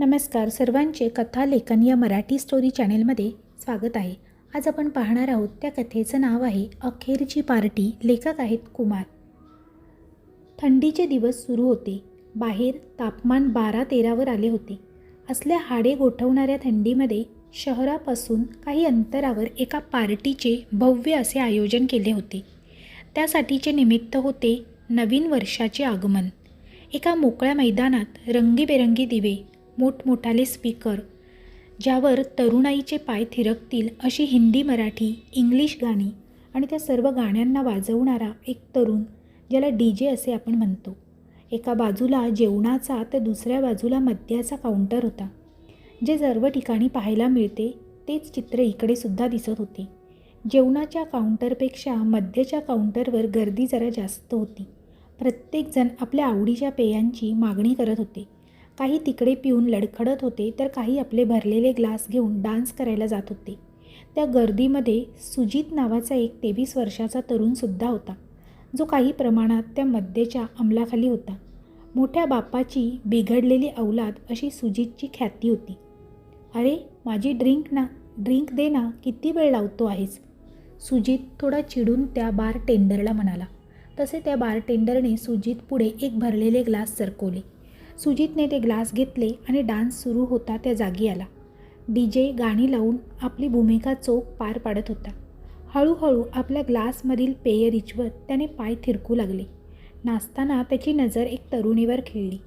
नमस्कार. सर्वांचे कथा लेखन या मराठी स्टोरी चॅनेलमध्ये स्वागत आहे. आज आपण पाहणार आहोत त्या कथेचं नाव आहे अखेरची पार्टी. लेखक आहेत कुमार. थंडीचे दिवस सुरू होते. बाहेर तापमान बारा तेरावर आले होते. असल्या हाडे गोठवणाऱ्या थंडीमध्ये शहरापासून काही अंतरावर एका पार्टीचे भव्य असे आयोजन केले होते. त्यासाठीचे निमित्त होते नवीन वर्षाचे आगमन. एका मोकळ्या मैदानात रंगीबेरंगी दिवे मोठमोठाले स्पीकर ज्यावर तरुणाईचे पाय थिरकतील अशी हिंदी मराठी इंग्लिश गाणी आणि त्या सर्व गाण्यांना वाजवणारा एक तरुण ज्याला डी जे असे आपण म्हणतो. एका बाजूला जेवणाचा तर दुसऱ्या बाजूला मद्याचा काउंटर होता. जे सर्व ठिकाणी पाहायला मिळते तेच चित्र इकडे सुद्धा दिसत होते. जेवणाच्या काउंटरपेक्षा मद्याच्या काउंटरवर गर्दी जरा जास्त होती. प्रत्येकजण आपल्या आवडीच्या पेयांची मागणी करत होते. काही तिकडे पिऊन लडखडत होते तर काही आपले भरलेले ग्लास घेऊन डान्स करायला जात होते. त्या गर्दीमध्ये सुजित नावाचा एक तेवीस वर्षाचा तरुणसुद्धा होता. जो काही प्रमाणात त्या मद्येच्या अंमलाखाली होता. मोठ्या बापाची बिघडलेली अवलाद अशी सुजितची ख्याती होती. अरे माझी ड्रिंक ना ड्रिंक दे ना किती वेळ लावतो आहेस? सुजित थोडा चिडून त्या बार टेंडरला म्हणाला. तसे त्या बार टेंडरने सुजित पुढे एक भरलेले ग्लास सरकवले. सुजितने ते ग्लास घेतले आणि डान्स सुरू होता त्या जागी आला. डी जे गाणी लावून आपली भूमिका चोख पार पाडत होता. हळूहळू आपल्या ग्लासमधील पेय रिचवत त्याने पाय थिरकू लागले. नाचताना त्याची नजर एक तरुणीवर खेळली.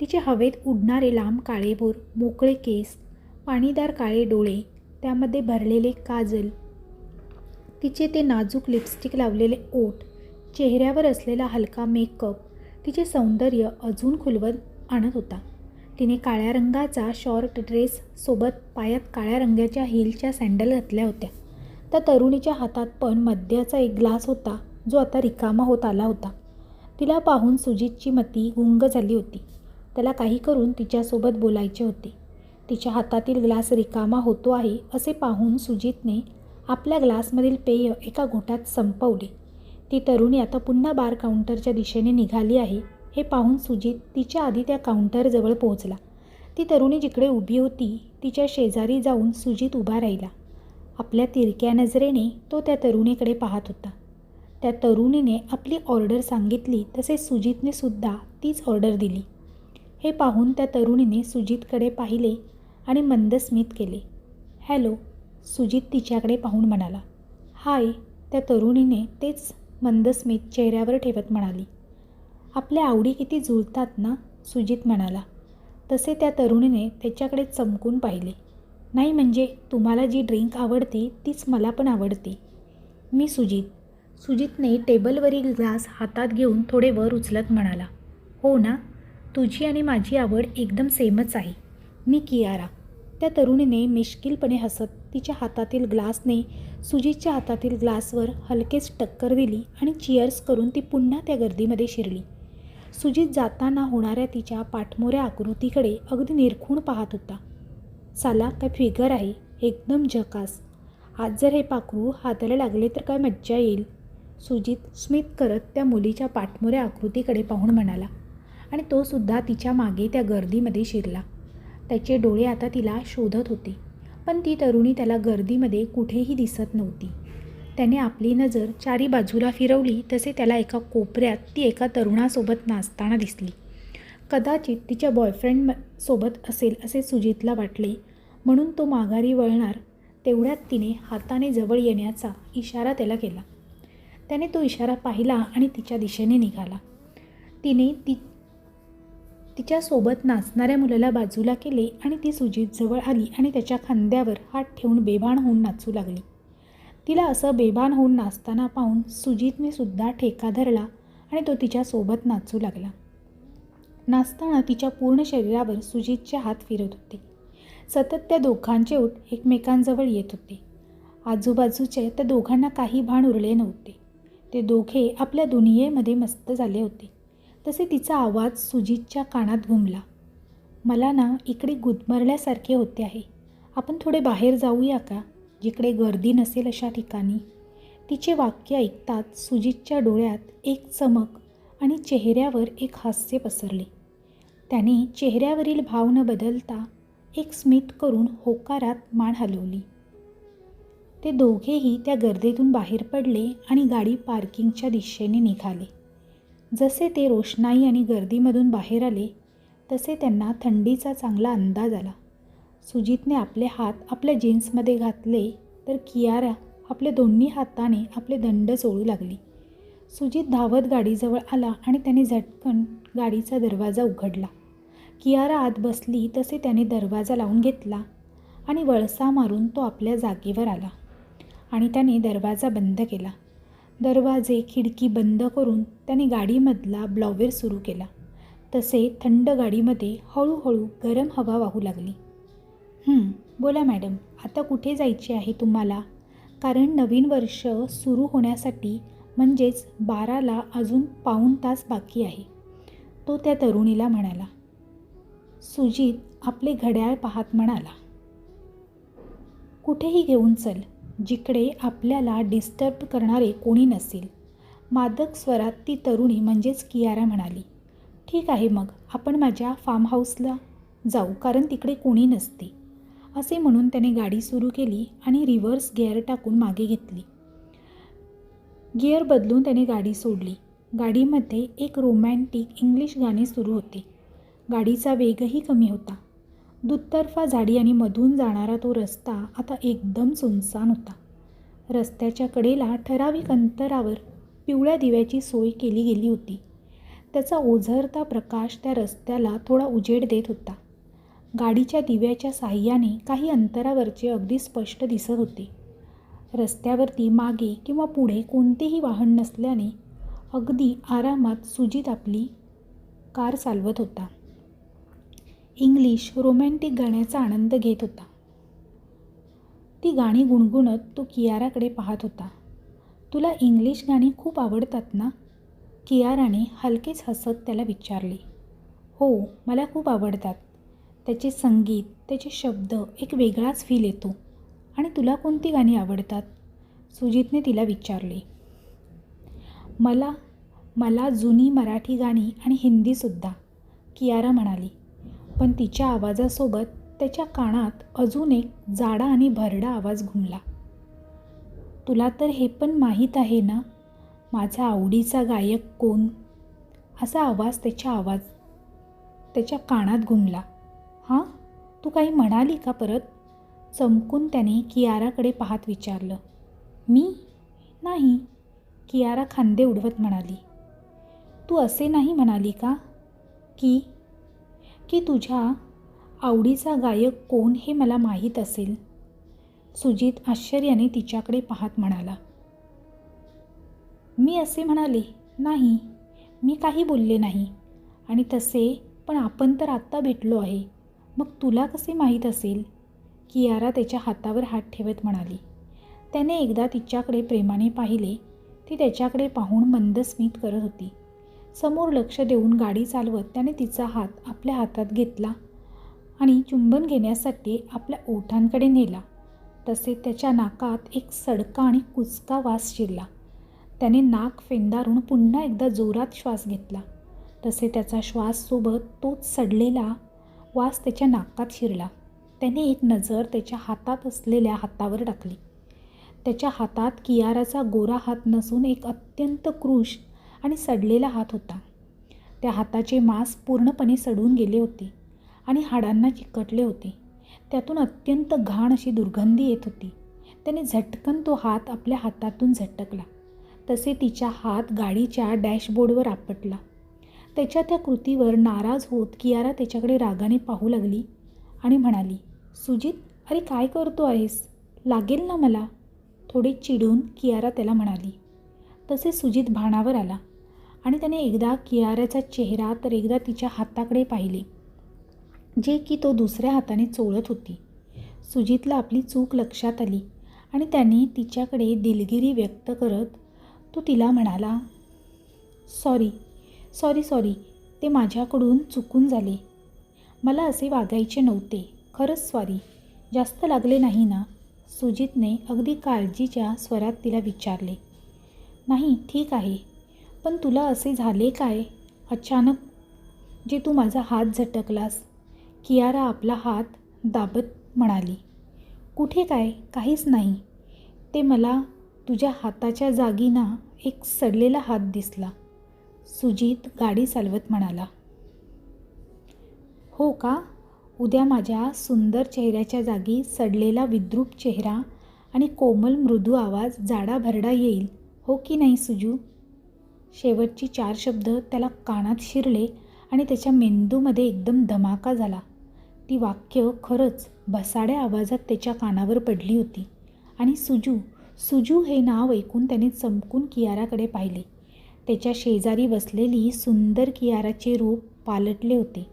तिचे हवेत उडणारे लांब काळेभोर मोकळे केस पाणीदार काळे डोळे त्यामध्ये भरलेले काजल तिचे ते नाजूक लिपस्टिक लावलेले ओठ चेहऱ्यावर असलेला हलका मेकअप तिचे सौंदर्य अजून खुलवत आणत होता. तिने काळ्या रंगाचा शॉर्ट ड्रेस सोबत पायात काळ्या रंगाच्या हिलच्या सँडल घातल्या होत्या. त्या तरुणीच्या हातात पण मद्याचा एक ग्लास होता जो आता रिकामा होत आला होता. तिला पाहून सुजितची मती गुंग झाली होती. त्याला काही करून तिच्यासोबत बोलायचे होते. तिच्या हातातील ग्लास रिकामा होतो आहे असे पाहून सुजितने आपल्या ग्लासमधील पेय एका घोटात संपवले. ती तरुणी आता पुन्हा बार काउंटरच्या दिशेने निघाली आहे. हे पाहून सुजित तिच्या आधी त्या काउंटरजवळ पोहोचला. ती तरुणी जिकडे उभी होती तिच्या शेजारी जाऊन सुजित उभा राहिला. आपल्या तिरक्या नजरेने तो त्या तरुणीकडे पाहत होता. त्या तरुणीने आपली ऑर्डर सांगितली तसे सुजितने सुद्धा तीच ऑर्डर दिली. हे पाहून त्या तरुणीने सुजितकडे पाहिले आणि मंदस्मित केले. हॅलो सुजित तिच्याकडे पाहून म्हणाला. हाय त्या तरुणीने तेच मंदस्मित चेहऱ्यावर ठेवत म्हणाली. आपल्या आवडी किती जुळतात ना? सुजित म्हणाला. तसे त्या तरुणीने त्याच्याकडे चमकून पाहिले. नाही म्हणजे तुम्हाला जी ड्रिंक आवडते तीच मला पण आवडते. मी सुजित. सुजितने टेबलवरील ग्लास हातात घेऊन थोडे वर उचलत म्हणाला. हो ना तुझी आणि माझी आवड एकदम सेमच आहे. मी कियारा. त्या तरुणीने मिश्किलपणे हसत तिच्या हातातील ग्लासने सुजितच्या हातातील ग्लासवर हलकेच टक्कर दिली आणि चिअर्स करून ती पुन्हा त्या गर्दीमध्ये शिरली. सुजित जाताना होणाऱ्या तिच्या पाठमोऱ्या आकृतीकडे अगदी निरखून पाहत होता. साला काय फिगर आहे? एकदम झकास. आज जर हे पाखरू हाताला लागले तर काय मज्जा येईल? सुजित स्मित करत त्या मुलीच्या पाठमोऱ्या आकृतीकडे पाहून म्हणाला. आणि तो सुद्धा तिच्यामागे त्या गर्दीमध्ये शिरला. त्याचे डोळे आता तिला शोधत होते. पण ती तरुणी त्याला गर्दीमध्ये कुठेही दिसत नव्हती. त्याने आपली नजर चारी बाजूला फिरवली तसे त्याला एका कोपऱ्यात ती एका तरुणासोबत नाचताना दिसली. कदाचित तिच्या बॉयफ्रेंड सोबत असेल असे सुजितला वाटले. म्हणून तो माघारी वळणार तेवढ्यात तिने हाताने जवळ येण्याचा इशारा त्याला केला. त्याने तो इशारा पाहिला आणि तिच्या दिशेने निघाला. तिने ती तिच्यासोबत नाचणाऱ्या मुलाला बाजूला केले आणि ती सुजितजवळ आली आणि त्याच्या खांद्यावर हात ठेवून बेभान होऊन नाचू लागली. तिला असं बेभान होऊन नाचताना पाहून सुजितने सुद्धा ठेका धरला आणि तो तिच्यासोबत नाचू लागला. नाचताना तिच्या पूर्ण शरीरावर सुजितचे हात फिरत होते. सतत त्या दोघांचे ओठ एकमेकांजवळ येत होते. आजूबाजूचे त्या दोघांना काही भान उरले नव्हते. ते दोघे आपल्या दुनियेमध्ये मस्त झाले होते. तसे तिचा आवाज सुजितच्या कानात घुमला. मला ना इकडे गुदमरल्यासारखे होते आहे. आपण थोडे बाहेर जाऊया का? जिकडे गर्दी नसेल अशा ठिकाणी. तिचे वाक्य ऐकताच सुजितच्या डोळ्यात एक चमक आणि चेहऱ्यावर एक हास्य पसरले. त्याने चेहऱ्यावरील भाव न बदलता एक स्मित करून होकारात मान हलवली. ते दोघेही त्या गर्दीतून बाहेर पडले आणि गाडी पार्किंगच्या दिशेने निघाले. जसे ते रोषणाई आणि गर्दीमधून बाहेर आले तसे त्यांना थंडीचा चांगला अंदाज आला. सुजितने आपले हात आपल्या जीन्समध्ये घातले तर कियारा आपल्या दोन्ही हाताने आपले दंड चोळू लागली. सुजित धावत गाडीजवळ आला आणि त्याने झटकन गाडीचा दरवाजा उघडला. कियारा आत बसली तसे त्याने दरवाजा लावून घेतला आणि वळसा मारून तो आपल्या जागेवर आला आणि त्याने दरवाजा बंद केला. दरवाजे खिडकी बंद करून त्याने गाडीमधला ब्लॉवेर सुरू केला. तसे थंड गाडीमध्ये हळूहळू गरम हवा वाहू लागली. बोला मॅडम आता कुठे जायचे आहे तुम्हाला? कारण नवीन वर्ष सुरू होण्यासाठी म्हणजेच बाराला अजून पाऊण तास बाकी आहे. तो त्या तरुणीला म्हणाला. सुजित आपले घड्याळ पाहत म्हणाला. कुठेही घेऊन चल जिकडे आपल्याला डिस्टर्ब करणारे कोणी नसेल. मादक स्वरात ती तरुणी म्हणजेच कियारा म्हणाली. ठीक आहे मग आपण माझ्या फार्म हाऊसला जाऊ कारण तिकडे कोणी नसते. असे म्हणून त्याने गाडी सुरू केली आणि रिव्हर्स गिअर टाकून मागे घेतली. गिअर बदलून त्याने गाडी सोडली. गाडीमध्ये एक रोमॅन्टिक इंग्लिश गाणे सुरू होते. गाडीचा वेगही कमी होता. दुतर्फा झाडी आणि मधून जाणारा तो रस्ता आता एकदम सुनसान होता. रस्त्याच्या कडेला ठराविक अंतरावर पिवळ्या दिव्याची सोय केली गेली होती. त्याचा ओझरता प्रकाश त्या रस्त्याला थोडा उजेड देत होता. गाडीच्या दिव्याच्या साह्याने काही अंतरावरचे अगदी स्पष्ट दिसत होते. रस्त्यावरती मागे किंवा पुढे कोणतेही वाहन नसल्याने अगदी आरामात सुजित आपली कार चालवत होता. इंग्लिश रोमॅन्टिक गाण्याचा आनंद घेत होता. ती गाणी गुणगुणत तो कियाराकडे पाहत होता. तुला इंग्लिश गाणी खूप आवडतात ना? कियाराने हलकेच हसत त्याला विचारले. हो मला खूप आवडतात. त्याचे संगीत त्याचे शब्द एक वेगळाच फील येतो आणि तुला कोणती गाणी आवडतात? सुजितने तिला विचारले. मला मला जुनी मराठी गाणी आणि हिंदीसुद्धा कियारा म्हणाली. पण तिच्या आवाजासोबत त्याच्या कानात अजून एक जाडा आणि भरडा आवाज घुमला. तुला तर हे पण माहीत आहे ना माझा आवडीचा गायक कोण? असा आवाज त्याच्या आवाज त्याच्या कानात घुमला. हां? तू काही म्हणाली का परत? चमकून त्याने कियाराकडे पाहत विचारलं. मी? नाही. कियारा खांदे उडवत म्हणाली. तू असे नाही म्हणाली का? की? की तुझ्या आवडीचा गायक कोण हे मला माहीत असेल? सुजित आश्चर्याने तिच्याकडे पाहत म्हणाला. मी असे म्हणाले नाही. मी काही बोलले नाही. आणि तसे पण आपण तर आत्ता भेटलो आहे. मग तुला कसे माहीत असेल? कियारा त्याच्या हातावर हात ठेवत म्हणाली. त्याने एकदा तिच्याकडे प्रेमाने पाहिले. ती त्याच्याकडे पाहून मंदस्मित करत होती. समोर लक्ष देऊन गाडी चालवत त्याने तिचा हात आपल्या हातात घेतला आणि चुंबन घेण्यासाठी आपल्या ओठांकडे नेला. तसे त्याच्या नाकात एक सडका आणि कुचका वास शिरला. त्याने नाक फेंदारून पुन्हा एकदा जोरात श्वास घेतला. तसे त्याचा श्वाससोबत तोच सडलेला वास त्याच्या नाकात शिरला. त्याने एक नजर त्याच्या हातात असलेल्या हातावर टाकली. त्याच्या हातात कियाराचा गोरा हात नसून एक अत्यंत क्रूश आणि सडलेला हात होता. त्या हाताचे मांस पूर्णपणे सडून गेले होते आणि हाडांना चिकटले होते. त्यातून अत्यंत घाण अशी दुर्गंधी येत होती. त्याने झटकन तो हात आपल्या हातातून झटकला. तसे तिच्या हात गाडीच्या डॅशबोर्डवर आपटला. त्याच्या त्या कृतीवर नाराज होत कियारा त्याच्याकडे रागाने पाहू लागली आणि म्हणाली सुजित अरे काय करतो आहेस? लागेल ना मला? थोडे चिडून कियारा त्याला म्हणाली. तसे सुजित भाणावर आला आणि त्याने एकदा कियाऱ्याचा चेहरा तर एकदा तिच्या हाताकडे पाहिले जे की तो दुसऱ्या हाताने चोळत होती. सुजितला आपली चूक लक्षात आली आणि त्याने तिच्याकडे दिलगिरी व्यक्त करत तो तिला म्हणाला सॉरी सॉरी सॉरी. ते माझ्याकडून चुकून झाले. मला असे वागायचे नव्हते. खरंच सॉरी. जास्त लागले नाही ना? सुजितने अगदी काळजीच्या स्वरात तिला विचारले. नाही ठीक आहे. पण तुला असे झाले काय? अचानक जे तू माझा हात झटकलास. कियारा आपला हात दाबत म्हणाली. कुठे काय? काहीच नाही. ते मला तुझ्या हाताच्या जागी ना एक सडलेला हात दिसला. सुजित गाडी चालवत म्हणाला. हो का? उद्या माझ्या सुंदर चेहऱ्याच्या जागी सडलेला विद्रूप चेहरा आणि कोमल मृदू आवाज जाडा भरडा येईल हो की नाही सुजू? शेवटची चार शब्द त्याला कानात शिरले आणि त्याच्या मेंदूमध्ये एकदम धमाका झाला. ती वाक्य खरंच भसाड्या आवाजात त्याच्या कानावर पडली होती आणि सुजू सुजू हे नाव ऐकून त्याने चमकून कियाराकडे पाहिले. त्याच्या शेजारी बसलेली सुंदर कियाराचे रूप पालटले होते.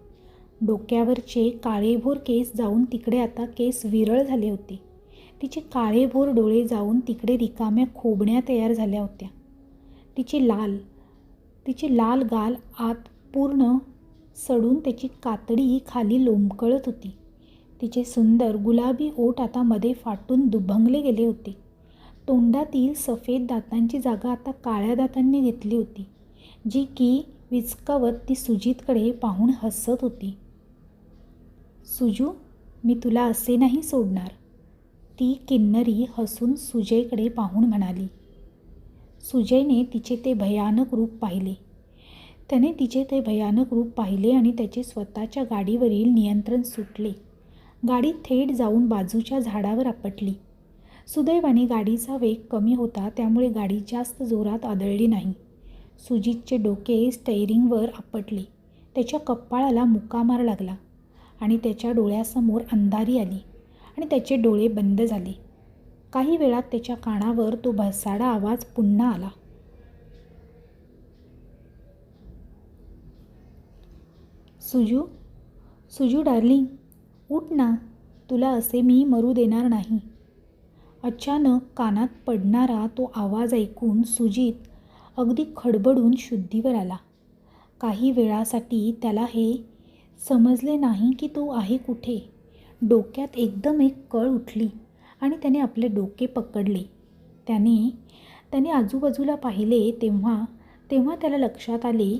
डोक्यावरचे काळेभोर केस जाऊन तिकडे आता केस विरळ झाले होते. तिचे काळेभोर डोळे जाऊन तिकडे रिकाम्या खोबण्या तयार झाल्या होत्या. तिचे लाल तिचे लाल गाल आत पूर्ण सडून त्याची कातडी खाली लोंबकळत होती. तिचे सुंदर गुलाबी ओठ आता मध्ये फाटून दुभंगले गेले होते. तोंडातील सफेद दातांची जागा आता काळ्या दातांनी घेतली होती जी की विचकावत ती सुजितकडे पाहून हसत होती. सुजू मी तुला असे नाही सोडणार ती किन्नरी हसून सुजयकडे पाहून म्हणाली. सुजयने तिचे ते भयानक रूप पाहिले. त्याने तिचे ते भयानक रूप पाहिले आणि त्याचे स्वतःच्या गाडीवरील नियंत्रण सुटले. गाडी थेट जाऊन बाजूच्या झाडावर आपटली. सुदैवाने गाडीचा वेग कमी होता त्यामुळे गाडी जास्त जोरात आदळली नाही. सुजितचे डोके स्टेअरिंगवर आपटले. त्याच्या कपाळाला मुकामार लागला आणि त्याच्या डोळ्यासमोर अंधारी आली आणि त्याचे डोळे बंद झाले. काही वेळात त्याच्या कानावर तो भसाडा आवाज पुन्हा आला. सुजू सुजू डार्लिंग उठ ना तुला असे मी मरू देणार नाही. अचानक कानात पडणारा तो आवाज ऐकून सुजित अगदी खडबडून शुद्धीवर आला. काही वेळासाठी त्याला हे समजले नाही की तो आहे कुठे. डोक्यात एकदम एक कळ उठली आणि त्याने आपले डोके पकडले. त्याने त्याने आजूबाजूला पाहिले तेव्हा तेव्हा त्याला लक्षात आले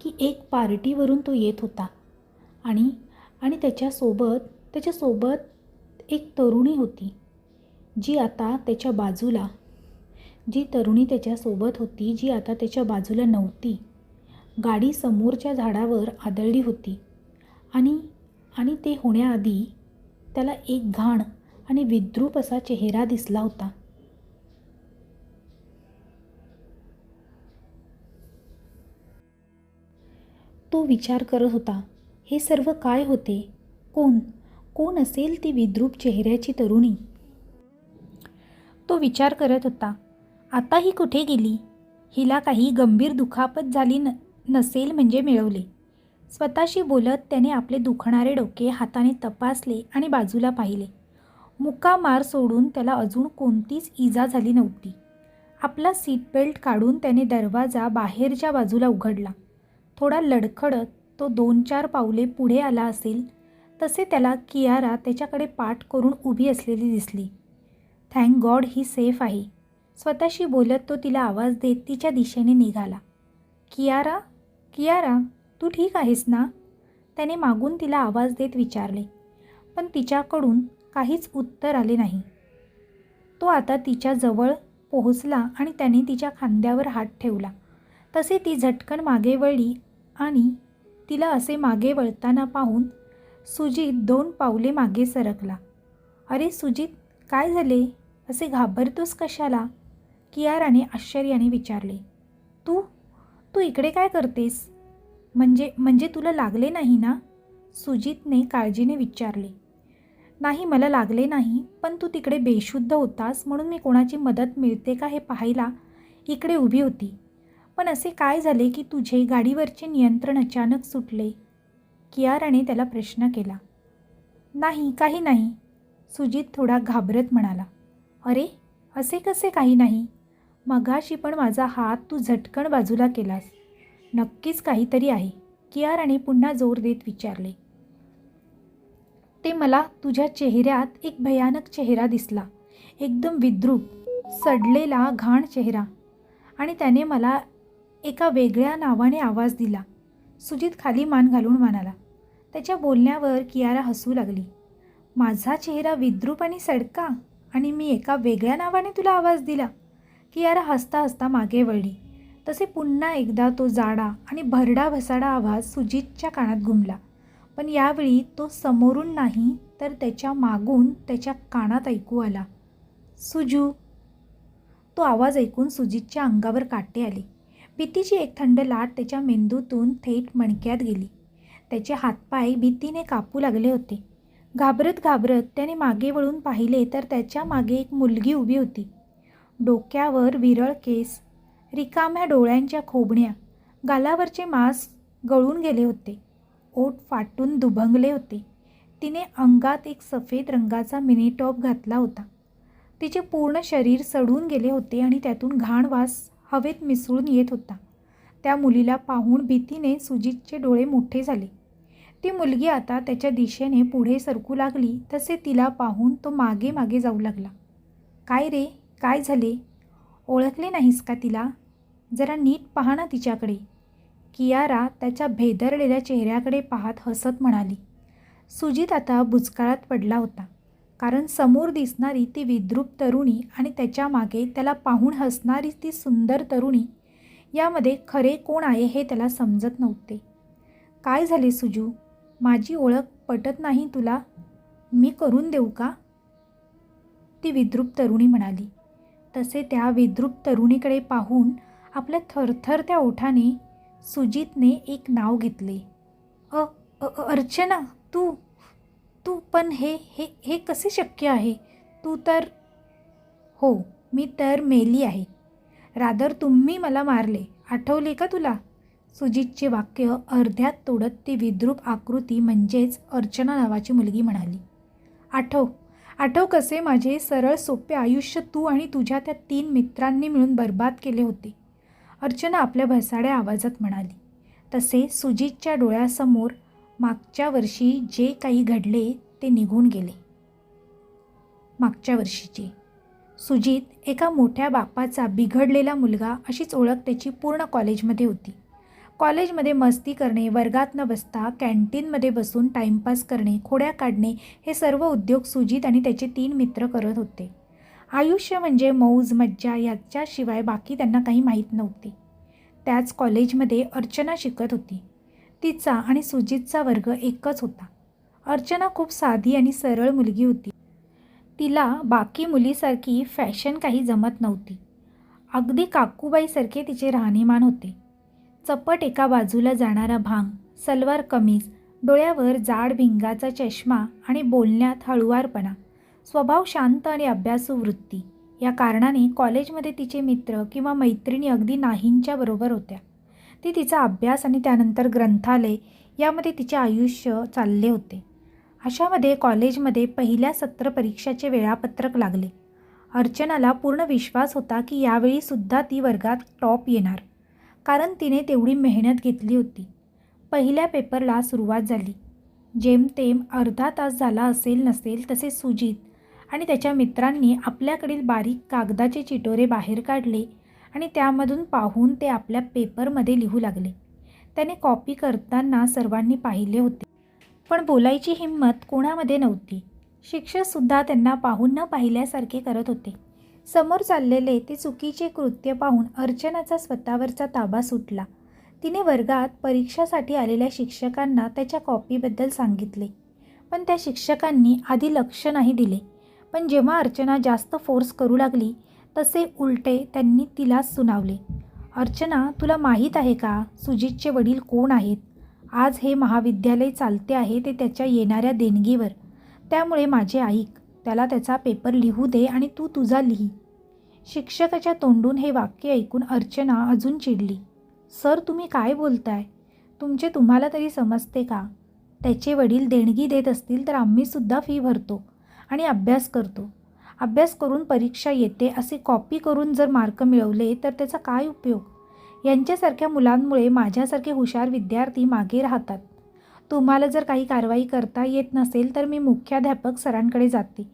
की एक पार्टीवरून तो येत होता. आणि आणि त्याच्यासोबत त्याच्यासोबत एक तरुणी होती. जी आता त्याच्या बाजूला जी तरुणी त्याच्यासोबत होती जी आता त्याच्या बाजूला नव्हती गाडी समोरच्या झाडावर आदळली होती. आणि आणि ते होण्याआधी त्याला एक घाण आणि विद्रूप असा चेहरा दिसला होता. तो विचार करत होता हे सर्व काय होते? कोण कोण असेल ती विद्रूप चेहऱ्याची तरुणी? तो विचार करत होता आता ही कुठे गेली? हिला काही गंभीर दुखापत झाली न नसेल म्हणजे मिळवले. स्वतःशी बोलत त्याने आपले दुखणारे डोके हाताने तपासले आणि बाजूला पाहिले. मुक्का मार सोडून त्याला अजून कोणतीच इजा झाली नव्हती. आपला सीट बेल्ट काढून त्याने दरवाजा बाहेरच्या बाजूला उघडला. थोडा लडखडत तो दोन चार पावले पुढे आला असेल तसे त्याला कियारा त्याच्याकडे पाठ करून उभी असलेली दिसली. थँक गॉड ही सेफ आहे. स्वतःशी बोलत तो तिला आवाज देत तिच्या दिशेने निघाला. कियारा कियारा तू ठीक आहेस ना? त्याने मागून तिला आवाज देत विचारले. पण तिच्याकडून काहीच उत्तर आले नाही. तो आता तिच्या जवळ पोहोचला आणि त्याने तिच्या खांद्यावर हात ठेवला. तसे ती झटकन मागे वळली आणि तिला असे मागे वळताना पाहून सुजित दोन पावले मागे सरकला. अरे सुजित काय झाले? असे घाबरतोस कशाला? कियाराने आश्चर्याने विचारले. तू? तू इकडे काय करतेस? म्हणजे म्हणजे तुला लागले नाही ना? सुजितने काळजीने विचारले. नाही मला लागले नाही पण तू तिकडे बेशुद्ध होतास म्हणून मी कोणाची मदत मिळते का हे पाहायला इकडे उभी होती. पण असे काय झाले की तुझे गाडीवरचे नियंत्रण अचानक सुटले? कियाराने त्याला प्रश्न केला. नाही काही नाही. सुजित थोडा घाबरत म्हणाला. अरे असे कसे काही नाही? मगाशी पण माझा हात तू झटकन बाजूला केलास. नक्कीच काहीतरी आहे कियाराने पुन्हा जोर देत विचारले. ते मला तुझ्या चेहऱ्यात एक भयानक चेहरा दिसला. एकदम विद्रूप सडलेला घाण चेहरा. आणि त्याने मला एका वेगळ्या नावाने आवाज दिला. सुजित खाली मान घालून म्हणाला त्याच्या बोलण्यावर कियारा हसू लागली. माझा चेहरा विद्रूप आणि सडका. आणि मी एका वेगळ्या नावाने तुला आवाज दिला की यार हसता हसता मागे वळली. तसे पुन्हा एकदा तो जाडा आणि भरडा भसाडा आवाज सुजितच्या कानात घुमला. पण यावेळी तो समोरून नाही तर त्याच्या मागून त्याच्या कानात ऐकू आला. सुजू. तो आवाज ऐकून सुजितच्या अंगावर काटे आले. भीतीची एक थंड लाट त्याच्या मेंदूतून थेट मणक्यात गेली. त्याचे हातपाय भीतीने कापू लागले होते. घाबरत घाबरत त्याने मागे वळून पाहिले तर त्याच्यामागे एक मुलगी उभी होती. डोक्यावर विरळ केस रिकाम्या डोळ्यांच्या खोबण्या गालावरचे मांस गळून गेले होते. ओठ फाटून दुभंगले होते. तिने अंगात एक सफेद रंगाचा मिनी टॉप घातला होता. तिचे पूर्ण शरीर सडून गेले होते आणि त्यातून घाण वास हवेत मिसळून येत होता. त्या मुलीला पाहून भीतीने सुजितचे डोळे मोठे झाले. ती मुलगी आता त्याच्या दिशेने पुढे सरकू लागली तसे तिला पाहून तो मागे मागे जाऊ लागला. काय रे? काय झाले? ओळखले नाहीस का तिला? जरा नीट पहा ना तिच्याकडे. कियारा त्याच्या भेदरलेल्या चेहऱ्याकडे पाहत हसत म्हणाली. सुजित आता बुचकाळात पडला होता कारण समोर दिसणारी ती विद्रूप तरुणी आणि त्याच्यामागे त्याला पाहून हसणारी ती सुंदर तरुणी यामध्ये खरे कोण आहे हे त्याला समजत नव्हते. काय झाले सुजू? माझी ओळख पटत नाही तुला मी करून देऊ का? ती विद्रूप तरुणी म्हणाली. तसे त्या विद्रूप तरुणीकडे पाहून आपल्या थरथरत्या ओठाने सुजितने एक नाव घेतले. अ अ- अर्चना तू तू पण हे हे हे कसे शक्य आहे? तू तर हो मी तर मेली आहे. रादर तुम्ही मला मारले. आठवले का तुला? सुजितचे वाक्य अर्ध्यात तोडत ती विद्रूप आकृती म्हणजेच अर्चना नावाची मुलगी म्हणाली. आठव आठव कसे माझे सरळ सोपे आयुष्य तू आणि तुझ्या त्या तीन मित्रांनी मिळून बर्बाद केले होते. अर्चना आपल्या भसाड्या आवाजात म्हणाली. तसे सुजितच्या डोळ्यासमोर मागच्या वर्षी जे काही घडले ते निघून गेले. मागच्या वर्षीचे. सुजित एका मोठ्या बापाचा बिघडलेला मुलगा अशीच ओळख त्याची पूर्ण कॉलेजमध्ये होती. कॉलेजमध्ये मस्ती करणे वर्गात न बसता कॅन्टीनमध्ये बसून टाईमपास करणे खोड्या काढणे हे सर्व उद्योग सुजित आणि त्याचे तीन मित्र करत होते. आयुष्य म्हणजे मौज मज्जा याच्याशिवाय बाकी त्यांना काही माहीत नव्हते. त्याच कॉलेजमध्ये अर्चना शिकत होती. तिचा आणि सुजितचा वर्ग एकच होता. अर्चना खूप साधी आणि सरळ मुलगी होती. तिला बाकी मुलीसारखी फॅशन काही जमत नव्हती. अगदी काकूबाईसारखे तिचे राहणीमान होते. चपट एका बाजूला जाणारा भांग सलवार कमीज डोळ्यावर जाड भिंगाचा चष्मा आणि बोलण्यात हळुवारपणा. स्वभाव शांत आणि अभ्यासू वृत्ती. या कारणाने कॉलेजमध्ये तिचे मित्र किंवा मैत्रिणी अगदी नाहींच्या बरोबर होत्या. ती तिचा अभ्यास आणि त्यानंतर ग्रंथालय यामध्ये तिचे आयुष्य चालले होते. अशामध्ये कॉलेजमध्ये पहिल्या सत्र परीक्षाचे वेळापत्रक लागले. अर्चनाला पूर्ण विश्वास होता की यावेळीसुद्धा ती वर्गात टॉप येणार. कारण तिने तेवढी मेहनत घेतली होती. पहिल्या पेपरला सुरुवात झाली. जेमतेम अर्धा तास झाला असेल नसेल तसे सुजित आणि त्याच्या मित्रांनी आपल्याकडील बारीक कागदाचे चिटोरे बाहेर काढले आणि त्यामधून पाहून ते आपल्या पेपरमध्ये लिहू लागले. त्याने कॉपी करताना सर्वांनी पाहिले होते. पण बोलायची हिंमत कोणामध्ये नव्हती. शिक्षकसुद्धा त्यांना पाहून न पाहिल्यासारखे करत होते. समोर चाललेले ते चुकीचे कृत्य पाहून अर्चनाचा स्वतःवरचा ताबा सुटला. तिने वर्गात परीक्षासाठी आलेल्या शिक्षकांना त्याच्या कॉपीबद्दल सांगितले. पण त्या शिक्षकांनी आधी लक्ष नाही दिले. पण जेव्हा अर्चना जास्त फोर्स करू लागली तसे उलटे त्यांनी तिला सुनावले. अर्चना तुला माहीत आहे का सुजितचे वडील कोण आहेत? आज हे महाविद्यालय चालते आहे ते त्याच्या येणाऱ्या देणगीवर. त्यामुळे माझे ऐक त्याला त्याचा पेपर लिहू दे आणि तू तुझा लिही. शिक्षकाच्या तोंडून हे वाक्य ऐकून अर्चना अजून चिडली. सर तुम्ही काय बोलताय? तुमचे तुम्हाला तरी समजते का? त्याचे वडील देणगी देत असतील तर आम्हीसुद्धा फी भरतो आणि अभ्यास करतो. अभ्यास करून परीक्षा येते असे कॉपी करून जर मार्क मिळवले तर त्याचा काय उपयोग? यांच्यासारख्या मुलांमुळे माझ्यासारखे हुशार विद्यार्थी मागे राहतात. तुम्हाला जर काही कारवाई करता येत नसेल तर मी मुख्याध्यापक सरांकडे जाते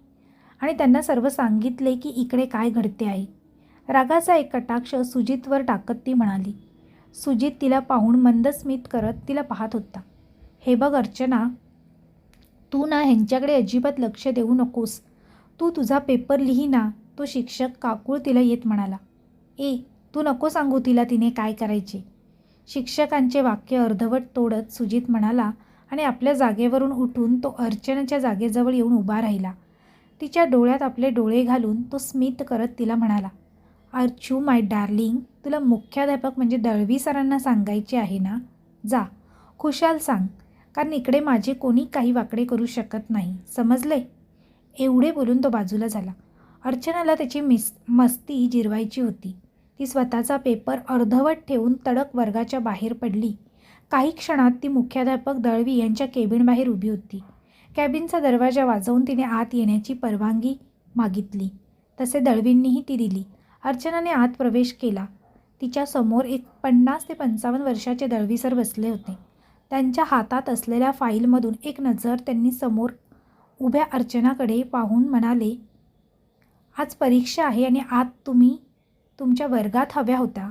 आणि त्यांना सर्व सांगितले की इकडे काय घडते आहे. रागाचा एक कटाक्ष सुजितवर टाकत ती म्हणाली. सुजित तिला पाहून मंदस्मित करत तिला पाहत होता. हे बघ अर्चना तू ना ह्यांच्याकडे अजिबात लक्ष देऊ नकोस. तू तुझा पेपर लिही ना. तो शिक्षक काकूळ तिला येत म्हणाला. ए तू नको सांगू तिला तिने काय करायचे. शिक्षकांचे वाक्य अर्धवट तोडत सुजित म्हणाला आणि आपल्या जागेवरून उठून तो अर्चनाच्या जागेजवळ येऊन उभा राहिला. तिच्या डोळ्यात आपले डोळे घालून तो स्मित करत तिला म्हणाला अर्चू माय डार्लिंग तुला मुख्याध्यापक म्हणजे दळवी सरांना सांगायचे आहे ना? जा खुशाल सांग कारण इकडे माझे कोणी काही वाकडे करू शकत नाही. समजले? एवढे बोलून तो बाजूला झाला. अर्चनाला त्याची मिस मस्ती जिरवायची होती. ती स्वतःचा पेपर अर्धवट ठेवून तडक वर्गाच्या बाहेर पडली. काही क्षणात ती मुख्याध्यापक दळवी यांच्या केबिनबाहेर उभी होती. कॅबिनचा दरवाजा वाजवून तिने आत येण्याची परवानगी मागितली. तसे दळवींनीही ती दिली. अर्चनाने आत प्रवेश केला. तिच्या समोर एक पन्नास ते पंचावन्न वर्षाचे दळवी सर बसले होते. त्यांच्या हातात असलेल्या फाईलमधून एक नजर त्यांनी समोर उभ्या अर्चनाकडे पाहून म्हणाले आज परीक्षा आहे आणि आत तुम्ही तुमच्या वर्गात हव्या होत्या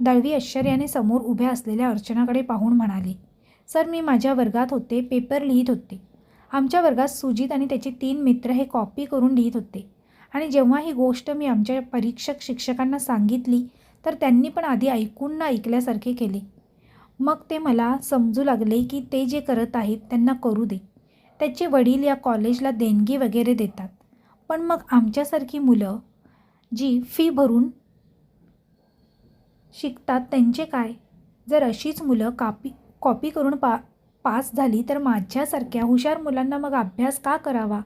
दळवी आश्चर्याने समोर उभ्या असलेल्या अर्चनाकडे पाहून म्हणाले सर मी माझ्या वर्गात होते पेपर लिहित होते. आमच्या वर्गात सुजित आणि त्याचे तीन मित्र हे कॉपी करून लिहित होते. आणि जेव्हा ही गोष्ट मी आमच्या परीक्षक शिक्षकांना सांगितली तर त्यांनी पण आधी ऐकून ना ऐकल्यासारखे केले. मग ते मला समजू लागले की ते जे करत आहेत त्यांना करू दे. त्याचे वडील या कॉलेजला देणगी वगैरे देतात. पण मग आमच्यासारखी मुलं जी फी भरून शिकतात त्यांचे काय? जर अशीच मुलं कापी कॉपी करून पा पास झाली तर माझ्यासारख्या हुशार मुलांना मग अभ्यास का करावा?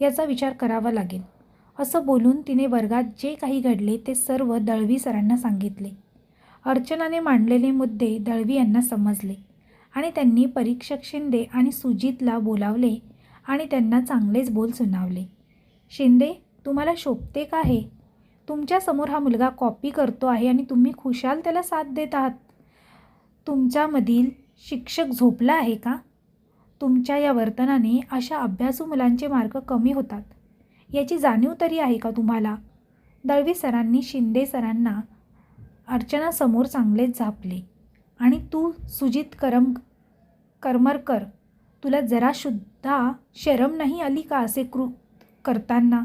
याचा विचार करावा लागेल. असं बोलून तिने वर्गात जे काही घडले ते सर्व दळवी सरांना सांगितले. अर्चनाने मांडलेले मुद्दे दळवी यांना समजले आणि त्यांनी परीक्षक शिंदे आणि सुजितला बोलावले आणि त्यांना चांगलेच बोल सुनावले. शिंदे तुम्हाला शोभते का हे? तुमच्यासमोर हा मुलगा कॉपी करतो आहे आणि तुम्ही खुशाल त्याला साथ देत आहात. तुमच्यामधील शिक्षक झोपला आहे का? तुमच्या या वर्तनाने अशा अभ्यासू मुलांचे मार्क कमी होतात. याची जाणीव तरी आहे का तुम्हाला? दळवी सरांनी शिंदे सरांना अर्चनासमोर चांगलेच झापले. आणि तू सुजित करम करमरकर तुला जरासुद्धा शरम नाही आली का असे कृ करताना?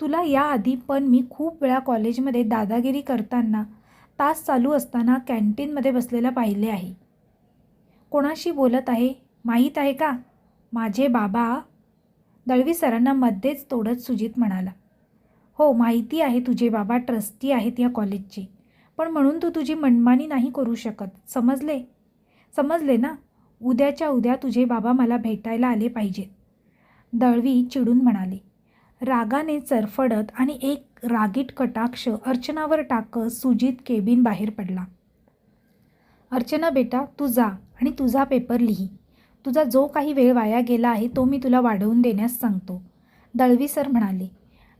तुला याआधी पण मी खूप वेळा कॉलेजमध्ये दादागिरी करताना तास चालू असताना कॅन्टीनमध्ये बसलेला पाहिले आहे. कोणाशी बोलत आहे? माहीत आहे का? माझे बाबा दळवी सरांना मध्येच तोडत सुजित म्हणाला. हो माहिती आहे तुझे बाबा ट्रस्टी आहेत या कॉलेजचे पण म्हणून तू तुझी मनमानी नाही करू शकत. समजले? समजले ना? उद्याच्या उद्या तुझे बाबा मला भेटायला आले पाहिजेत. दळवी चिडून म्हणाले. रागाने चरफडत आणि एक रागीट कटाक्ष अर्चनावर टाकत सुजित केबिन बाहेर पडला. अर्चना बेटा तू जा आणि तुझा पेपर लिही. तुझा जो काही वेळ वाया गेला आहे तो मी तुला वाढवून देण्यास सांगतो. दळवी सर म्हणाले.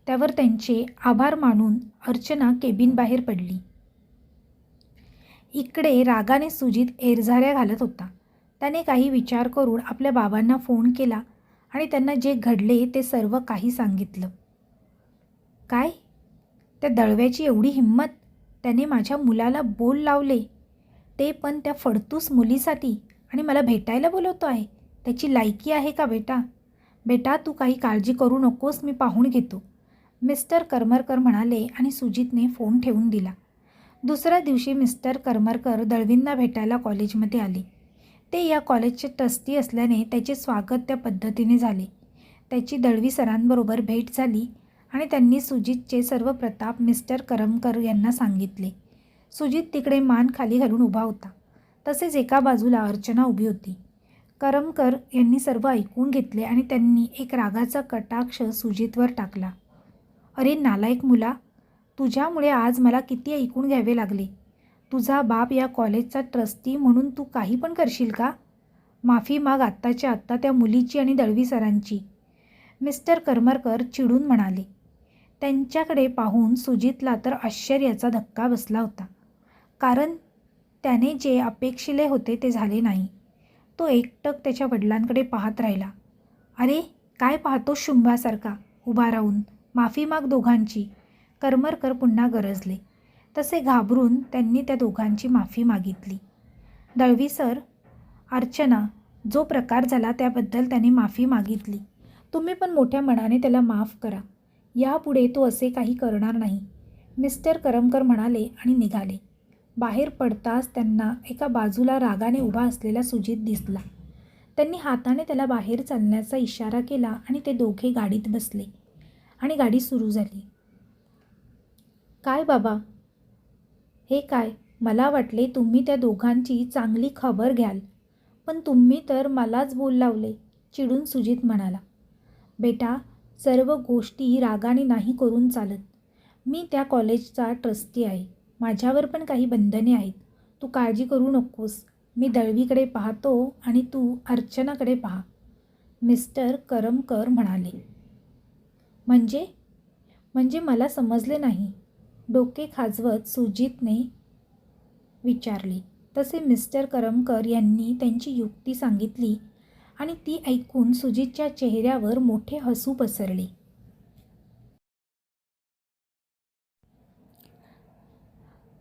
त्यावर त्यांचे आभार मानून अर्चना केबिन बाहेर पडली. इकडे रागाने सुजित एरझाऱ्या घालत होता. त्याने काही विचार करून आपल्या बाबांना फोन केला. आणि त्यांना जे घडले ते सर्व काही सांगितलं. काय? त्या दळव्याची एवढी हिंमत? त्याने माझ्या मुलाला बोल लावले. ते पण त्या फडतूस मुलीसाठी आणि मला भेटायला बोलवतो आहे. त्याची लायकी आहे का बेटा? बेटा तू काही काळजी करू नकोस मी पाहून घेतो. मिस्टर करमरकर म्हणाले आणि सुजितने फोन ठेवून दिला. दुसऱ्या दिवशी मिस्टर करमरकर दळवींना भेटायला कॉलेजमध्ये आले. ते या कॉलेजचे ट्रस्टी असल्याने त्याचे स्वागत त्या पद्धतीने झाले. त्याची दळवी सरांबरोबर भेट झाली आणि त्यांनी सुजितचे सर्व प्रताप मिस्टर करमकर यांना सांगितले. सुजित तिकडे मान खाली घालून उभा होता. तसेच एका बाजूला अर्चना उभी होती. करमकर यांनी सर्व ऐकून घेतले आणि त्यांनी एक रागाचा कटाक्ष सुजितवर टाकला. अरे नालायक मुला तुझ्यामुळे आज मला किती ऐकून घ्यावे लागले. तुझा बाप या कॉलेजचा ट्रस्टी म्हणून तू काही पण करशील का? माफी माग आत्ताच्या आत्ता त्या मुलीची आणि दळवी सरांची. मिस्टर करमरकर चिडून म्हणाले त्यांच्याकडे पाहून सुजितला तर आश्चर्याचा धक्का बसला होता. कारण त्याने जे अपेक्षिले होते ते झाले नाही. तो एकटक त्याच्या वडिलांकडे पाहत राहिला. अरे काय पाहतो शुंभासारखा? उभा राहून. माफी माग दोघांची. करमरकर पुन्हा गरजले. तसे घाबरून त्यांनी त्या दोघांची माफी मागितली. दळवी सर अर्चना जो प्रकार झाला त्याबद्दल त्याने माफी मागितली. तुम्ही पण मोठ्या मनाने त्याला माफ करा. यापुढे तो असे काही करणार नाही. मिस्टर करमकर म्हणाले आणि निघाले. बाहेर पडताच त्यांना एका बाजूला रागाने उभा असलेला सुजित दिसला. त्यांनी हाताने त्याला बाहेर चालण्याचा इशारा केला आणि ते दोघे गाडीत बसले आणि गाडी सुरू झाली. काय बाबा? हे काय? मला वाटले तुम्ही त्या दोघांची चांगली खबर घ्याल. पण तुम्ही तर मलाच बोल लावले चिडून सुजित म्हणाला. बेटा सर्व गोष्टी रागाने नाही करून चालत. मी त्या कॉलेजचा ट्रस्टी आहे. माझ्यावर पण काही बंधने आहेत. तू काळजी करू नकोस. मी दळवीकडे पाहतो आणि तू अर्चनाकडे पहा. मिस्टर करमकर म्हणाले. म्हणजे? म्हणजे मला समजले नाही. डोके खाजवत सुजितने विचारले तसे मिस्टर करमकर यांनी त्यांची युक्ती सांगितली आणि ती ऐकून सुजितच्या चेहऱ्यावर मोठे हसू पसरले.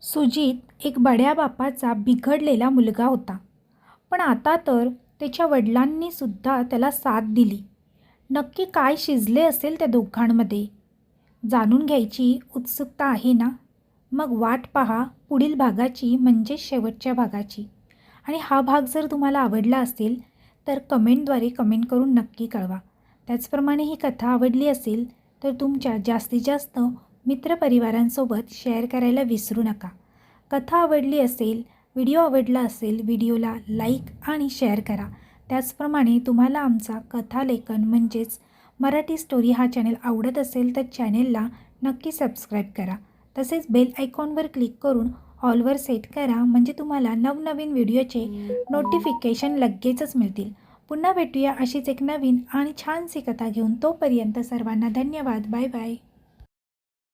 सुजित एक बड्या बापाचा बिघडलेला मुलगा होता. पण आता तर त्याच्या वडिलांनी सुद्धा त्याला साथ दिली. नक्की काय शिजले असेल त्या दोघांमध्ये? जाणून घ्यायची उत्सुकता आहे ना? मग वाट पहा पुढील भागाची म्हणजे शेवटच्या भागाची. आणि हा भाग जर तुम्हाला आवडला असेल तर कमेंटद्वारे कमेंट करून नक्की कळवा. त्याचप्रमाणे ही कथा आवडली असेल तर तुमच्या जास्तीत जास्त मित्रपरिवारांसोबत शेअर करायला विसरू नका. कथा आवडली असेल व्हिडिओ आवडला असेल व्हिडिओला लाईक आणि शेअर करा. त्याचप्रमाणे तुम्हाला आमचा कथालेखन म्हणजेच मराठी स्टोरी हा चॅनल आवडत असेल तर चॅनेलला नक्की सबस्क्राईब करा. तसेच बेल आयकॉनवर क्लिक करून ऑलवर सेट करा म्हणजे तुम्हाला नवनवीन व्हिडिओचे नोटिफिकेशन लगेचच मिळतील. पुन्हा भेटूया अशीच एक नवीन आणि छानशी कथा घेऊन तोपर्यंत सर्वांना धन्यवाद. Bye bye.